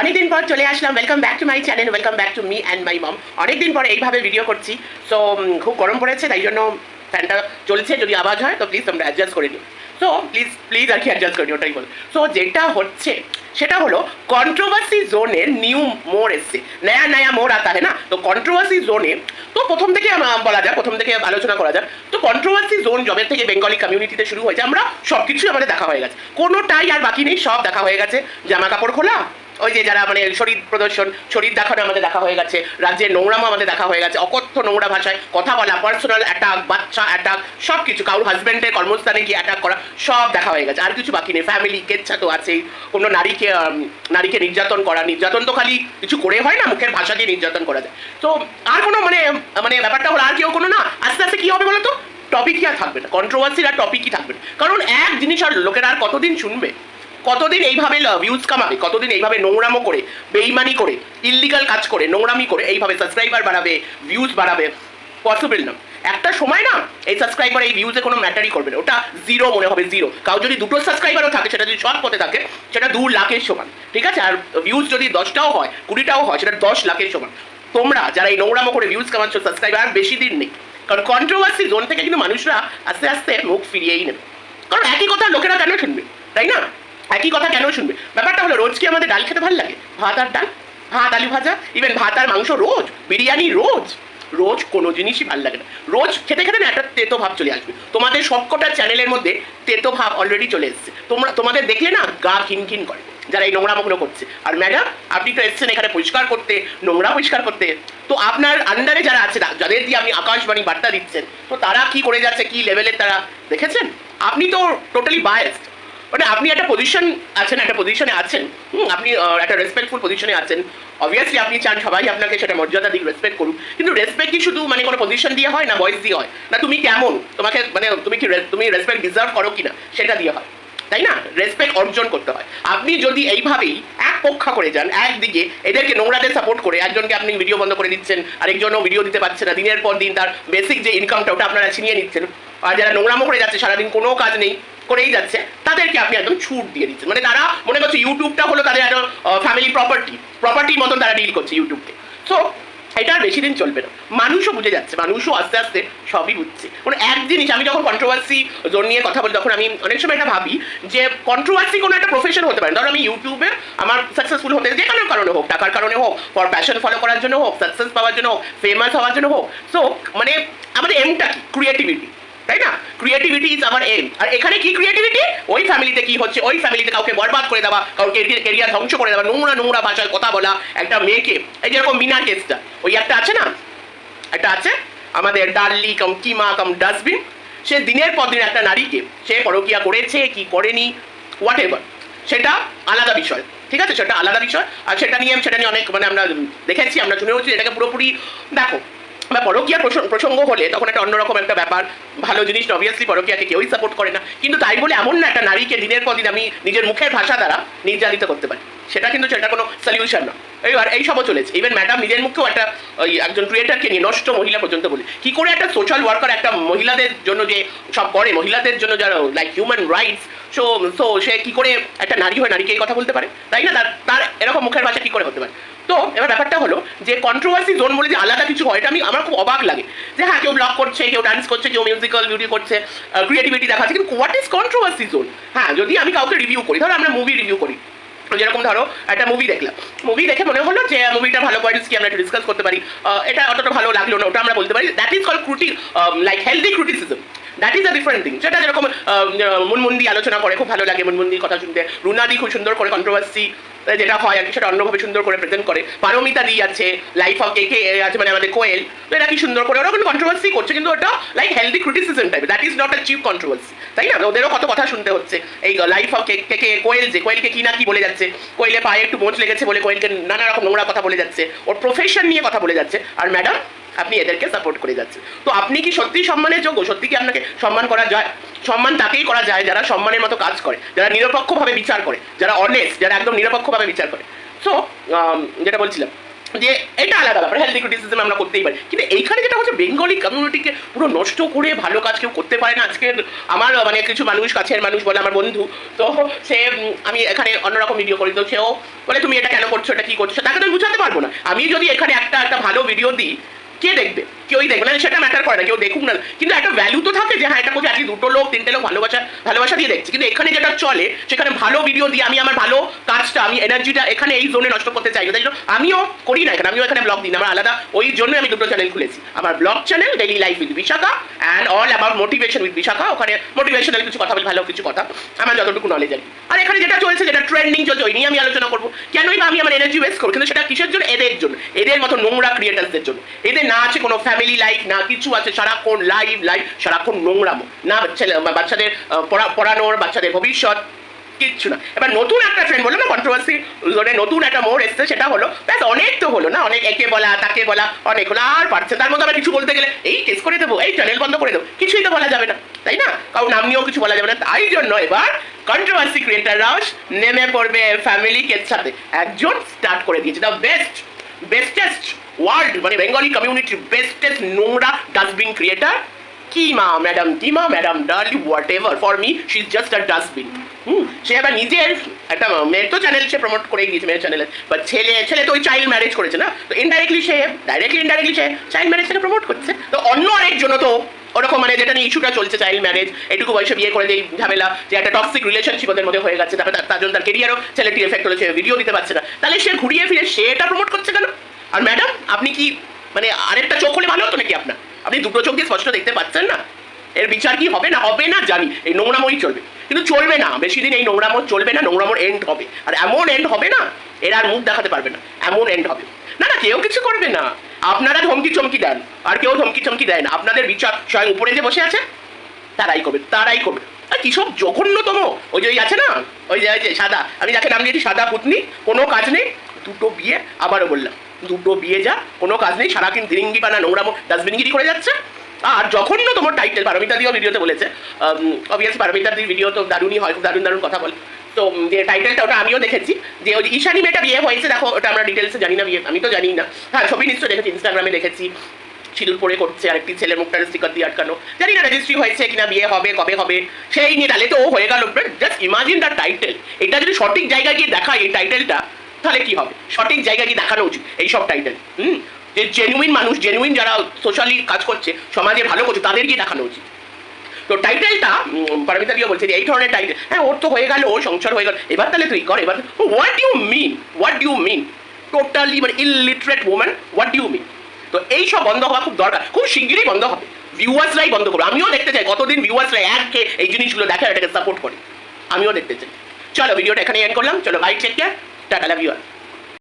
অনেকদিন পর চলে আসলাম। Welcome back to my channel welcome back to me and my mom অনেকদিন পর এইভাবে ভিডিও করছি। সো খুব গরম পড়েছে, তাই জন্য ফ্যানটা চলছে যদি আওয়াজ হয়, তো প্লিজ তোমরা অ্যাডজাস্ট করে নিও। সো প্লিজ প্লিজ আর কি অ্যাডজাস্ট করে নিও, ওটাই বল সো যেটা হচ্ছে, সেটা হলো কন্ট্রোভার্সি জোনের নিউ মোড় এসছে। নয়া নয়া মোড় আতা হয় তো কন্ট্রোভার্সি জোনে তো প্রথম থেকে বলা যাক, প্রথম থেকে আলোচনা করা যাক। তো কন্ট্রোভার্সি জোন জবের থেকে বেঙ্গলি কমিউনিটিতে শুরু হয়েছে। আমরা সব কিছুই আমাদের দেখা হয়ে গেছে। কোনোটাই আর বাকি নেই, সব দেখা হয়ে গেছে। জামা কাপড় খোলা ওই যে যারা মানে শরীর প্রদর্শন, শরীর দেখানো আমাদের দেখা হয়ে গেছে, রাজ্যের নোংরামো আমাদের দেখা হয়ে গেছে, অকথ্য নোংরা ভাষায় কথা বলা পার্সোনাল অ্যাটাক বাচ্চা অ্যাটাক সব কিছু কারোর হাজব্যান্ডের কর্মস্থানে গিয়ে অ্যাটাক করা, সব দেখা হয়ে গেছে, আর কিছু বাকি নেই ফ্যামিলি কেচ্ছা তো আছেই, কোনো নারীকে নারীকে নির্যাতন করা, নির্যাতন তো খালি কিছু করে হয় না, মুখের ভাষা দিয়ে নির্যাতন করা যায়। তো আর কোনো মানে মানে ব্যাপারটা হলো আর কেউ কোনো না, আস্তে আস্তে কি হবে বলো তো টপিকই আর থাকবে না কন্ট্রোভার্সির আর টপিকই থাকবে না। কারণ এক জিনিস আর লোকেরা আর কতদিন শুনবে? কতদিন এইভাবে ভিউজ কামাবে? কতদিন এইভাবে নোংরামো করে, বেইমানি করে ইল্লিগাল কাজ করে, নোংরামি করে এইভাবে সাবস্ক্রাইবার বাড়াবে ভিউজ বাড়াবে? পসিবল না। একটা সময় না, এই সাবস্ক্রাইবার এই ভিউজে কোনো ম্যাটারই করবে না। ওটা জিরো মনে হবে জিরো কাউ যদি দুটো সাবস্ক্রাইবারও থাকে, সেটা যদি শর্ট পথে থাকে, সেটা দু লাখের সমান। ঠিক আছে? আর ভিউজ যদি দশটাও হয়, কুড়িটাও হয়, সেটা দশ লাখের সমান। তোমরা যারা এই নোংরামো করে ভিউজ কামাচ্ছ সাবস্ক্রাইবার আর বেশি দিন নেই। কারণ কন্ট্রোভার্সি জোন থেকে কিন্তু মানুষরা আস্তে আস্তে মুখ ফিরিয়েই নেবে। কারণ একই কথা লোকেরা কেন শুনবে? তাই না? একই কথা কেন শুনবে? ব্যাপারটা হলো, রোজ কি আমাদের ডাল খেতে ভালো লাগে? ভাত আর ডাল? ভাত, আলু ভাজা? ইভেন ভাত আর মাংস রোজ? বিরিয়ানি রোজ? রোজ কোনো জিনিসই ভালো লাগে না। রোজ খেতে খেতে না একটা তেতো ভাব চলে আসবে। তোমাদের সবকটা চ্যানেলের মধ্যে তেতো ভাব অলরেডি চলে এসছে। তোমরা, তোমাদের দেখলে না, গা খিনখিন করে। যারা এই নোংরামোগুলো করছে। আর ম্যাডাম আপনি তো এসছেন এখানে পরিষ্কার করতে, নোংরা পরিষ্কার করতে। তো আপনার আন্ডারে যারা আছে যাদের দিয়ে আপনি আকাশবাণী বার্তা দিচ্ছেন, তো তারা কি করে যাচ্ছে, কি লেভেলের তারা? দেখেছেন? আপনি তো টোটালি বায়াসড মানে আপনি একটা পজিশন আছেন, একটা পজিশনে আছেন আপনি একটা রেসপেক্টফুল পজিশনে আছেন। অবভিয়াসলি আপনি চান সবাই আপনাকে সেটা মর্যাদা দিক রেসপেক্ট করুক। কিন্তু রেসপেক্ট কি শুধু মানে কোনো পজিশন দিয়ে হয় না ভয়েস দিয়ে হয়? না তুমি কেমন? তোমাকে মানে তুমি কি তুমি রেসপেক্ট ডিজার্ভ করো কিনা? সেটা দিয়ে হয়। তাই না? রেসপেক্ট অর্জন করতে হয়। আপনি যদি এইভাবেই এক পক্ষা করে যান, একদিকে এদেরকে নোংরাদের সাপোর্ট করে, একজনকে আপনি ভিডিও বন্ধ করে দিচ্ছেন, আরেকজনও ভিডিও দিতে পারছে না, দিনের পর দিন তার বেসিক যে ইনকামটা ওটা আপনারা ছিনিয়ে নিচ্ছেন। আর যারা নোংরামো করে যাচ্ছে, সারাদিন কোনো কাজ নেই। করেই যাচ্ছে, তাদেরকে আপনি একদম ছুট দিয়ে দিচ্ছেন। মানে তারা মনে করছে ইউটিউবটা হলো তাদের একটা ফ্যামিলি প্রপার্টি প্রপার্টির মতন তারা ডিল করছে ইউটিউবকে। সো এটা আর বেশি দিন চলবে না। মানুষও বুঝে যাচ্ছে, মানুষও আস্তে আস্তে সবই বুঝছে। মানে এক জিনিস, আমি যখন কন্ট্রোভার্সি জোন নিয়ে কথা বলি, তখন আমি অনেক সময় এটা ভাবি যে কন্ট্রোভার্সি কোনো একটা প্রফেশন হতে পারে। ধরো আমি ইউটিউবে আমার সাকসেসফুল হতে, যে কোনো কারণে হোক, টাকার কারণে হোক ফর প্যাশন ফলো করার জন্য হোক সাকসেস পাওয়ার জন্য হোক ফেমাস হওয়ার জন্য হোক। সো মানে আমাদের এমটা কি? ক্রিয়েটিভিটি তাই না? ক্রিয়েটিভিটি ইজ আমার এম আর এখানে কি ক্রিয়েটিভিটি ওই ফ্যামিলিতে কি হচ্ছে? ওই ফ্যামিলিতে কাউকে বরবাদ করে দেওয়া, কাউকে কেরিয়ার ধ্বংস করে দেওয়া, নোংরা নোংরা ভাষায় কথা বলা, একটা মেয়েকে। এই যেরকম মিনা কেসটা, ওই একটা আছে না? একটা আছে? আমাদের ডার্লি কম কিমা কম ডাস্টবিন। সে দিনের পর দিন একটা নারীকে সে পরকিয়া করেছে, কি করেনি হোয়াট এভার সেটা আলাদা বিষয়। ঠিক আছে? সেটা আলাদা বিষয়। আর সেটা নিয়ে সেটা নিয়ে অনেক মানে আমরা দেখেছি, আমরা শুনেওছি, এটাকে পুরোপুরি, দেখো বা পরকীয়া প্রসঙ্গ- হলে তখন একটা অন্যরকম একটা ব্যাপার। ভালো জিনিস অবভিয়াসলি পরকীয়াকে কেউই সাপোর্ট করে না। কিন্তু তাই বলে এমন না, একটা নারীকে দিনের পর দিন আমি নিজের মুখের ভাষা দ্বারা নির্যাতিত করতে পারি। সেটা কিন্তু সেটা কোনো সলিউশন না। এবার এই সবও চলেছে। ইভেন ম্যাডাম নিজের মুখেও একটা, ওই একজন ক্রিয়েটারকে নিয়ে নষ্ট মহিলা পর্যন্ত বলে। কি করে একটা সোশ্যাল ওয়ার্কার একটা মহিলাদের জন্য যে সব করে, মহিলাদের জন্য যারা like human rights so so সে কি করে একটা নারী হয়ে নারীকে এই কথা বলতে পারে? তাই না? তার তার এরকম মুখের ভাষা কি করে হতে পারে? তো এবার ব্যাপারটা হলো যে কন্ট্রোভার্সি জোন বলে যে আলাদা কিছু হয়, এটা আমি, আমার খুব অবাক লাগে যে হ্যাঁ কেউ ব্লগ করছে, কেউ ডান্স করছে, কেউ মিউজিক্যাল ভিডিও করছে ক্রিয়েটিভিটি দেখাচ্ছে, কিন্তু হোয়াট ইজ কন্ট্রোভার্সি জোন হ্যাঁ যদি আমি কাউকে রিভিউ করি, ধরো আমরা মুভি রিভিউ করি যেরকম ধরো একটা মুভি দেখলাম। মুভি দেখে মনে হলো যে মুভিটা ভালো পয়েন্টস কি আমরা ডিসকাস করতে পারি। এটা অতটা ভালো লাগল না, ওটা আমরা বলতে পারি। That is call ক্রুটি like healthy criticism that is a different thing সেটা যেরকম মুনমুন্দি আলোচনা করে, খুব ভালো লাগে মুনমুন্দির কথা শুনতে। রুনাদি খুব সুন্দর করে কন্ট্রোভার্সি যেটা হয় আর কি, সেটা অন্যভাবে সুন্দর করে প্রেজেন্ট করে। পারমিতা দি আছে লাইফ অফ কে আছে মানে আমাদের কোয়েল। তো এরা কি সুন্দর করে, ওরা কোনো কন্ট্রোভার্সি করছে, কিন্তু ওটা like healthy criticism type that is not a cheap controversy তাই না? ওদেরও কত কথা শুনতে হচ্ছে। এই লাইফ অফ কে কে কোয়েল যে, কোয়েলকে কি না কি বলে যাচ্ছে, কোয়েলে পায়ে একটু মোচ লেগেছে বলে কোয়েলকে নানা রকম নোংরা কথা বলে যাচ্ছে, ওর প্রফেশন নিয়ে কথা বলে যাচ্ছে। আর ম্যাডাম আপনি এদেরকে সাপোর্ট করে যাচ্ছে তো আপনি কি সত্যি সম্মানের যোগ্য? সত্যি কি আপনাকে সম্মান করা যায়? সম্মান তাকেই করা যায় যারা সম্মানের মতো কাজ করে, যারা নিরপেক্ষভাবে বিচার করে, যারা অনেস্ট যারা একদম নিরপেক্ষভাবে বিচার করে। সো যেটা বলছিলাম যে এটা আলাদা ব্যাপার হেলথ ক্রিটিসিজম আমরা করতেই পারি। কিন্তু এইখানে যেটা হচ্ছে বেঙ্গলি কমিউনিটিকে পুরো নষ্ট করে ভালো কাজ কেউ করতে পারে না। আজকে আমার মানে কিছু মানুষ, কাছের মানুষ বলে আমার বন্ধু, তো সে আমি এখানে অন্যরকম ভিডিও করি তো সেও বলে, তুমি এটা কেন করছ? এটা কি করছ? তাকে তো বুঝাতে পারব না। আমি যদি এখানে একটা একটা ভালো ভিডিও দিই কে দেখবে? কেউই দেখবে না, সেটা ম্যাটার করে না, কেউ দেখুক না। কিন্তু একটা ভ্যালু তো থাকে যে হ্যাঁ এটা করছে আজকে দুটো লোক, তিনটে লোক ভালোবাসা ভালোবাসা দিয়ে দেখছে। কিন্তু এখানে যেটা চলে, সেখানে ভালো ভিডিও দিয়ে আমি আমার ভালো কাজটা, আমি এনার্জিটা এখানে এই জোনে নষ্ট করতে চাই তাই জন্য আমিও করি না এখানে, আমিও এখানে ব্লগ দিই না। আমার আলাদা ওই জন্য আমি দুটো চ্যানেল খুলেছি। আমার blog channel daily life with Bishakha and all about motivation with Bishakha ওখানে মোটিভেশনাল কিছু কথা বলি, ভালো কিছু কথা। আমার যতটুকু নলেজ আর আর এখানে যেটা চলছে, যেটা ট্রেন্ডিং চলছে, ওই নিয়ে আমি আলোচনা করব। কেনই বা আমি আমার এনার্জি ওয়েস্ট করব? কিন্তু সেটা কিসের জন্য? এদের জন্য। এদের মতো নোংরা ক্রিয়েটার্সদের জন্য। এদের না আছে কোনো ফ্যামিলি লাইফ না কিছু আছে, সারাক্ষণ লাইভ লাইভ সারাক্ষণ নোংরামো। না, ছেলে বাচ্চাদের পড়া- পড়ানোর, বাচ্চাদের ভবিষ্যৎ, কিচ্ছু না। এবার নতুন একটা ট্রেন্ড বলল না কন্ট্রোভার্সি জোনে নতুন একটা মোড় এসছে, সেটা হলো, ব্যাস অনেক তো হলো না, অনেক একে বলা, তাকে বলা, অনেক হলো, আর পারছে তার মধ্যে আবার কিছু বলতে গেলে, এই কেস করে দেবো, এই চ্যানেল বন্ধ করে দেবো। কিছুই তো বলা যাবে না, তাই না? কারণ নাম নিয়েও কিছু বলা যাবে না, তাই জন্য এবার কন্ট্রোভার্সি ক্রিয়েটাররাও নেমে পড়বে ফ্যামিলি কেস সাথে। একজন স্টার্ট করে দিয়েছে দ্য বেস্ট বেস্টেস্ট ওয়ার্ল্ড মানে বেঙ্গলি কমিউনিটির বেস্টেস্ট নোংরা dustbin creator Kima madam Kima madam Daryl whatever for me she is just a dustbin hmm সে আবার নিজের একটা মেয়ের তো চ্যানেল সে প্রমোট করে দিয়েছে মেয়ের চ্যানেলে বা ছেলে ছেলে তো ওই চাইল্ড ম্যারেজ করেছে না? তো ইনডাইরেক্টলি সে ডাইরেক্টলি ইনডাইরেক্টলি সে চাইল্ড ম্যারেজটাকে প্রমোট করছে। তো অন্য আরেকজন তো ওরকম মানে যেটা নিয়ে ইস্যুটা চলছে চাইল্ড ম্যারেজ এটুকু বয়সে বিয়ে করে যেই ঝামেলা, যে একটা টক্সিক রিলেশনশিপ ওদের মধ্যে হয়ে গেছে, তারপরে তার- জন্য তার কেরিয়ারও ছেলেটি এফেক্ট হয়েছে ভিডিও দিতে পারছে না। তাহলে সে ঘুরিয়ে ফিরে সে এটা প্রমোট করছে কেন? আর ম্যাডাম আপনি কি মানে আরেকটা চোখ হলে ভালো হতো নাকি আপনার? আপনি দুটো চোখ দিয়ে স্পষ্ট দেখতে পাচ্ছেন না? এর বিচার কি হবে না হবে না জানি, এই নোংরামই চলবে। কিন্তু চলবে না, বেশি দিন এই নোংরামো চলবে না, নোংরামোর এন্ড হবে। আর এমন এন্ড হবে না, এর আর মুখ দেখাতে পারবে না, এমন এন্ড হবে। না না, কেউ কিছু করবে না। আপনারা ধমকি চমকি দেন, আর কেউ ধমকি চমকি দেয় না। আপনাদের বিচার স্বয়ং উপরে যে বসে আছে, তারাই করবে তারাই করবে। আর কি সব জঘন্যতম? ওই যে আছে না? ওই যে যে সাদা। আমি যাকে নাম দিয়েছি, সাদা পুতনি, কোনো কাজ নেই। দুটো বিয়ে, আবারও বললাম, দুটো বিয়ে যা, কোনো কাজ নেই। সারাদিন দিরিঙ্গি পানা নোংরামো ডাস্টবিনগিরি করে যাচ্ছে। আর তোমার টাইটেল পারমিতা দিও ভিডিওতে বলেছে। অবভিয়াসলি পারমিতা দির ভিডিও তো দারুণই হয়, দারুণ দারুণ কথা বলে। তো যে টাইটেলটা ওটা আমিও দেখেছি। যে ওই ঈশানী মেয়েটা বিয়ে হয়েছে, দেখো, ওটা আমরা ডিটেলসে জানি না বিয়ে আমি তো জানি না। হ্যাঁ ছবি নিশ্চয় দেখেছি ইনস্টাগ্রামে দেখেছি। সিঁদুর পরে করছে, আরেকটি ছেলের মুখটা স্টিকার দিয়ে আটকানো। জানি না রেজিস্ট্রি হয়েছে কিনা, বিয়ে হবে, কবে হবে, সেই নিয়ে তাহলে তো ও হয়ে গেল। জাস্ট ইমাজিন দ্য টাইটেল এটা যদি সঠিক জায়গায় গিয়ে দেখায় এই টাইটেলটা তাহলে কি হবে? সঠিক জায়গায় গিয়ে দেখানো উচিত এই সব টাইটেল হুম? যে জেনুইন মানুষ জেনুইন যারা সোশ্যালি কাজ করছে, সমাজে ভালো করছে, তাদের গিয়ে দেখানো উচিত। তো টাইটেলটা পারমিতা দিও বলছে যে এই ধরনের টাইটেল হ্যাঁ ওর তো হয়ে গেল, ওর সংসার হয়ে গেল। এবার তাহলে তুই কর, এবার what you mean what you mean totally মানে illiterate woman what you mean তো এই সব বন্ধ হওয়া খুব দরকার। খুব শিগগিরই বন্ধ হবে। ভিউয়ার্সরাই বন্ধ করব। আমিও দেখতে চাই কতদিন ভিউয়ার্সরা এককে এই জিনিসগুলো দেখে এটাকে সাপোর্ট করে। আমিও দেখতে চাই। চলো ভিডিওটা এখানে এন্ড করলাম। চলো bye take care tata love you